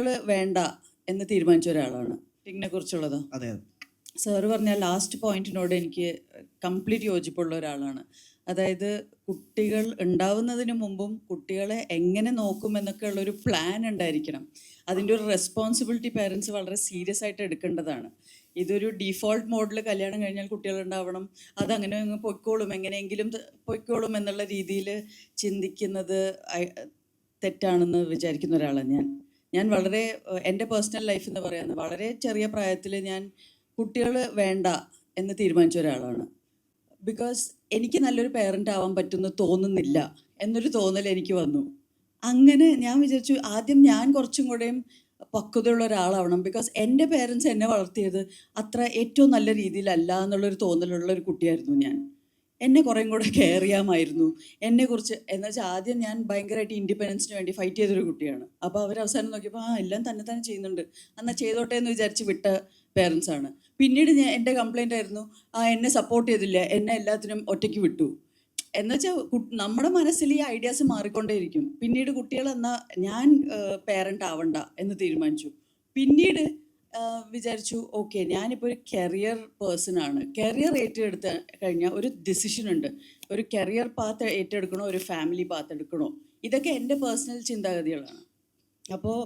വേണ്ട എന്ന് തീരുമാനിച്ച ഒരാളാണ്. ടിങ്ങിനെ കുറിച്ചുള്ളത്. അതെ. സാറ് പറഞ്ഞ ലാസ്റ്റ് പോയിന്റിനോട് എനിക്ക് കംപ്ലീറ്റ് യോജിപ്പുള്ള ഒരാളാണ്. അതായത് കുട്ടികൾ ഉണ്ടാവുന്നതിന് മുമ്പും കുട്ടികളെ എങ്ങനെ നോക്കും എന്നൊക്കെ ഉള്ളൊരു പ്ലാൻ ഉണ്ടായിരിക്കണം. അതിന്റെ ഒരു റെസ്പോൺസിബിലിറ്റി പേരൻസ് വളരെ സീരിയസ് ആയിട്ട് എടുക്കേണ്ടതാണ്. ഇതൊരു ഡിഫോൾട്ട് മോഡിൽ കല്യാണം കഴിഞ്ഞാൽ കുട്ടികൾ ഉണ്ടാവണം. അതങ്ങനെ പൊയ്ക്കോളും. എങ്ങനെയെങ്കിലും പൊയ്ക്കോളും എന്നുള്ള രീതിയിൽ ചിന്തിക്കുന്നത് തെറ്റാണെന്ന് വിചാരിക്കുന്ന ഒരാളാണ് ഞാൻ. ഞാൻ വളരെ എന്റെ പേഴ്സണൽ ലൈഫ് എന്ന് പറയുന്നത് വളരെ ചെറിയ പ്രായത്തിൽ ഞാൻ കുട്ടികൾ വേണ്ട എന്ന് തീരുമാനിച്ച ഒരാളാണ്. ബിക്കോസ് എനിക്ക് നല്ലൊരു പേരന്റ് ആവാൻ പറ്റുമെന്ന് തോന്നുന്നില്ല എന്നൊരു തോന്നൽ എനിക്ക് വന്നു. അങ്ങനെ ഞാൻ വിചാരിച്ചു ആദ്യം ഞാൻ കുറച്ചും കൂടെയും പക്വതയുള്ള ഒരാളാവണം. ബിക്കോസ് എന്റെ പേരൻസ് എന്നെ വളർത്തിയത് അത്ര ഏറ്റവും നല്ല രീതിയിലല്ല എന്നുള്ളൊരു തോന്നലുള്ള ഒരു കുട്ടിയായിരുന്നു ഞാൻ. എന്നെ കുറേം കൂടെ കെയർ ചെയ്യാമായിരുന്നു. എന്നെക്കുറിച്ച് എന്ന് വെച്ചാൽ ആദ്യം ഞാൻ ഭയങ്കരമായിട്ട് ഇൻഡിപെൻഡൻസിന് വേണ്ടി ഫൈറ്റ് ചെയ്തൊരു കുട്ടിയാണ്. അപ്പോൾ അവർ അവസാനം നോക്കിയപ്പോൾ ആ എല്ലാം തന്നെ തന്നെ ചെയ്യുന്നുണ്ട്. എന്നാൽ ചെയ്തോട്ടെ എന്ന് വിചാരിച്ച് വിട്ട പേരൻസ് ആണ്. പിന്നീട് ഞാൻ എന്റെ കംപ്ലൈന്റ് ആയിരുന്നു ആ എന്നെ സപ്പോർട്ട് ചെയ്തില്ല. എന്നെ എല്ലാത്തിനും ഒറ്റയ്ക്ക് വിട്ടു. എന്നുവെച്ചാൽ നമ്മുടെ മനസ്സിൽ ഈ ഐഡിയാസ് മാറിക്കൊണ്ടേയിരിക്കും. പിന്നീട് കുട്ടികൾ എന്നാൽ ഞാൻ പേരന്റ് ആവണ്ട എന്ന് തീരുമാനിച്ചു. പിന്നീട് വിചാരിച്ചു ഓക്കെ ഞാനിപ്പോൾ ഒരു കരിയർ പേഴ്സൺ ആണ്. കരിയർ ഏറ്റെടുത്ത് കഴിഞ്ഞാൽ ഒരു ഡിസിഷൻ ഉണ്ട്. ഒരു കരിയർ പാത്ത് ഏറ്റെടുക്കണോ ഒരു ഫാമിലി പാത്ത് എടുക്കണോ? ഇതൊക്കെ എന്റെ പേഴ്സണൽ ചിന്താഗതികളാണ്. അപ്പോൾ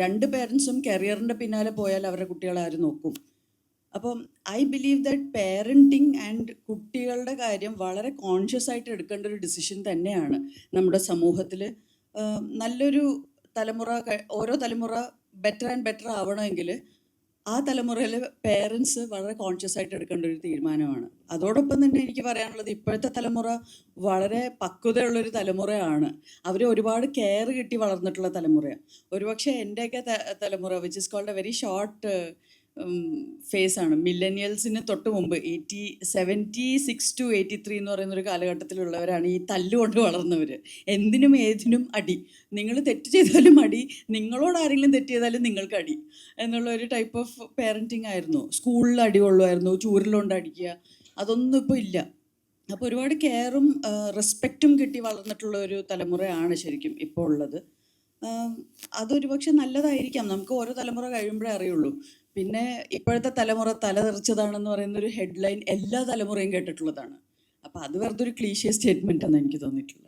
രണ്ട് പേരൻസും കരിയറിന്റെ പിന്നാലെ പോയാൽ അവരുടെ കുട്ടികളെ ആരും നോക്കും? അപ്പം I believe that parenting and കുട്ടികളുടെ കാര്യം വളരെ കോൺഷ്യസ് ആയിട്ട് എടുക്കേണ്ട ഒരു ഡിസിഷൻ തന്നെയാണ് നമ്മുടെ സമൂഹത്തിൽ നല്ലൊരു തലമുറ ഓരോ തലമുറ ബെറ്റർ ആൻഡ് ബെറ്റർ ആവണമെങ്കിൽ ആ തലമുറയിൽ പേരൻസ് വളരെ കോൺഷ്യസ് ആയിട്ട് എടുക്കേണ്ട ഒരു തീരുമാനമാണ്. അതോടൊപ്പം തന്നെ എനിക്ക് പറയാനുള്ളത് ഇപ്പോഴത്തെ തലമുറ വളരെ പക്വതയുള്ളൊരു തലമുറയാണ്. അവർ ഒരുപാട് കെയർ കിട്ടി വളർന്നിട്ടുള്ള തലമുറയാണ്. ഒരുപക്ഷെ എന്റെയൊക്കെ തലമുറ which is called a very short phase ആണ് മില്ലനിയൽസിന് തൊട്ട് മുമ്പ് eighty seventy six to eighty three എന്ന് പറയുന്ന ഒരു കാലഘട്ടത്തിലുള്ളവരാണ് ഈ തല്ലുകൊണ്ട് വളർന്നവർ എന്തിനും ഏതിനും അടി. നിങ്ങൾ തെറ്റ് ചെയ്താലും അടി. നിങ്ങളോട് ആരെങ്കിലും തെറ്റ് ചെയ്താലും നിങ്ങൾക്ക് അടി എന്നുള്ള ഒരു ടൈപ്പ് ഓഫ് പേരന്റിങ് ആയിരുന്നു. സ്കൂളിൽ അടി കൊള്ളുമായിരുന്നു. ചൂരിലുകൊണ്ട് അടിക്കുക. അതൊന്നും ഇപ്പോൾ ഇല്ല. അപ്പോൾ ഒരുപാട് കെയറും റെസ്പെക്റ്റും കിട്ടി വളർന്നിട്ടുള്ള ഒരു തലമുറയാണ് ശരിക്കും ഇപ്പോൾ ഉള്ളത്. അതൊരു പക്ഷെ നല്ലതായിരിക്കാം. നമുക്ക് ഓരോ തലമുറ കഴിയുമ്പോഴേ അറിയുള്ളൂ. പിന്നെ ഇപ്പോഴത്തെ തലമുറ തലതെറിച്ചതാണെന്ന് പറയുന്ന ഒരു ഹെഡ്ലൈൻ എല്ലാ തലമുറയും കേട്ടിട്ടുള്ളതാണ്. അപ്പോൾ അത് വെറുതെ ഒരു ക്ലീഷ്യ സ്റ്റേറ്റ്മെന്റ് ആണ് എനിക്ക് തോന്നിയിട്ടുള്ളത്